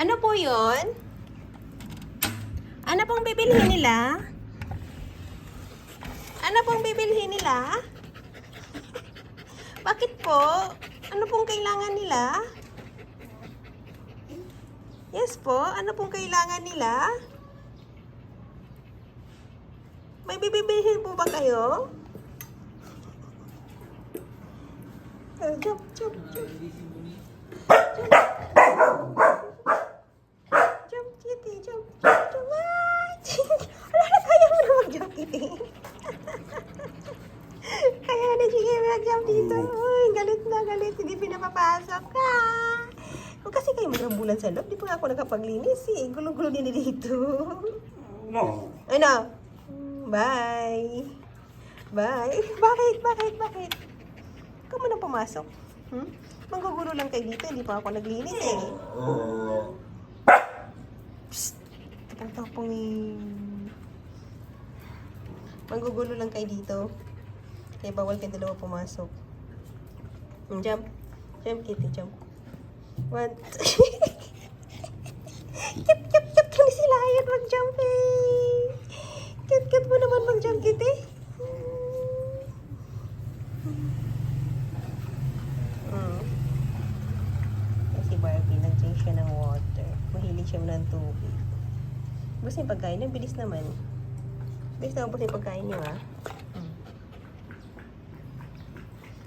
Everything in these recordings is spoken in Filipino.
Ano po yon? Ano pong bibilhin nila? Ano pong bibilhin nila? Bakit po? Ano pong kailangan nila? Yes po, ano pong kailangan nila? May bibibilhin po ba kayo? Oh, jump, jump, jump. Jump, kitty, jump, jump, jump. Ah! Wala na, kaya mo na mag-jump, kitty. kaya na, sige, mag-jump dito. Uy, galit na, galit. Hindi pinapapasok ka. Kung kasi kayo mag-ambulan sa loob, di pa nga ako nakapaglinis eh. Gulo-gulo din dito. No. Ano? Bye. Bye. Bakit? Bakit? Bakit? Ikaw mo na pumasok. Hmm? Manggugulo lang kayo dito. Hindi pa ako naglinis eh. Psst. Takang tapong eh. Manggugulo lang kayo dito. Kaya bawal kayo dalawa pumasok. Jump. Jump, kitty. Jump. One. Cute, cute, cute ka ni sila. Ayan, mag-jump eh. Cute, cute mo naman mag-jump, kitty. Mm. Si Barbie, nag-drink siya ng water. Mahilig siya ng tubig. Gusto yung pagkain niya, bilis naman. Naman po yung pagkain niyo, ha? Mm.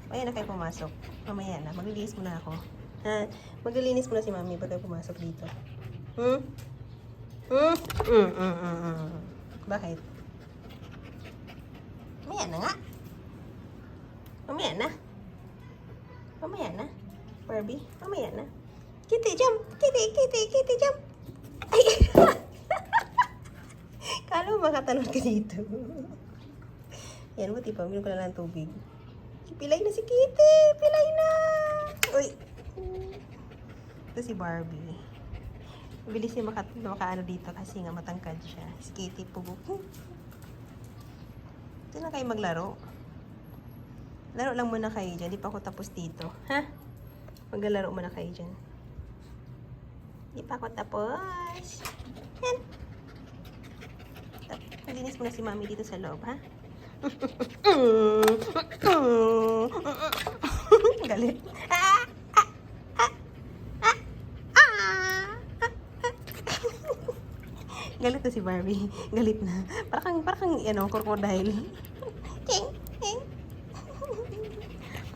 Ayan na kayo pumasok. Mamaya na, maglilinis muna ako. Ha? Maglilinis muna si Mami pag kayo pumasok dito. Hmm? Hmm? Mm, mm, mm, mm. Bakit? Mamaya na nga. Mamaya na. Mamaya na. Barbie, mamaya na. Kitty, jump! Kitty, kitty, kitty, jump! Ay! Kala mo makatalon ka dito. Yan, buti pa. Uminom ko na ng tubig. Pilay na si Kitty! Pilay na! Uy! Ito si Barbie. Bilis niya maka, makaano dito kasi nga matangkad siya. Si Kitty pugok. Ito na kayo maglaro. Laro lang muna kayo dyan. Di pa ako tapos dito. Ha? Maglalaro muna kayo dyan. Di pa ako tapos. Yan. Malinis muna si Mami dito sa loob, ha? Galit. Galit na si Barbie. Galit na. Parang, parang, ano, crocodile. Ting, ting.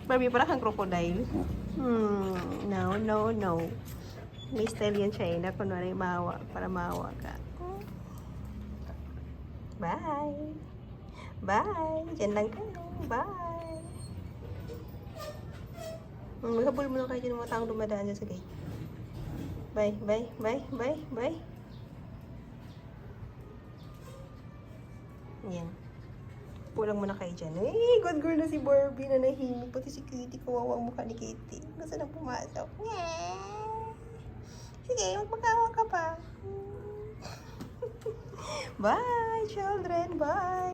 Barbie, parang kang crocodile. Hmm, no, no, no. May style yan siya eh, na kunwari mawa, para mawa ka. Bye! Bye! Diyan lang kayo. Bye! Hmm, Maghabol mo lang kayo ng mga taong dumadaan dyan sa gate. Bye, bye, bye, bye, bye. Yan. Pulang muna kayo dyan. Eh, good girl na si Barbie na nahimik. Pati si Kitty, kawawa ang mukha ni Kitty. Gusto na pumasok. Nyeh. Sige, magmakawa ka pa. Bye, children. Bye.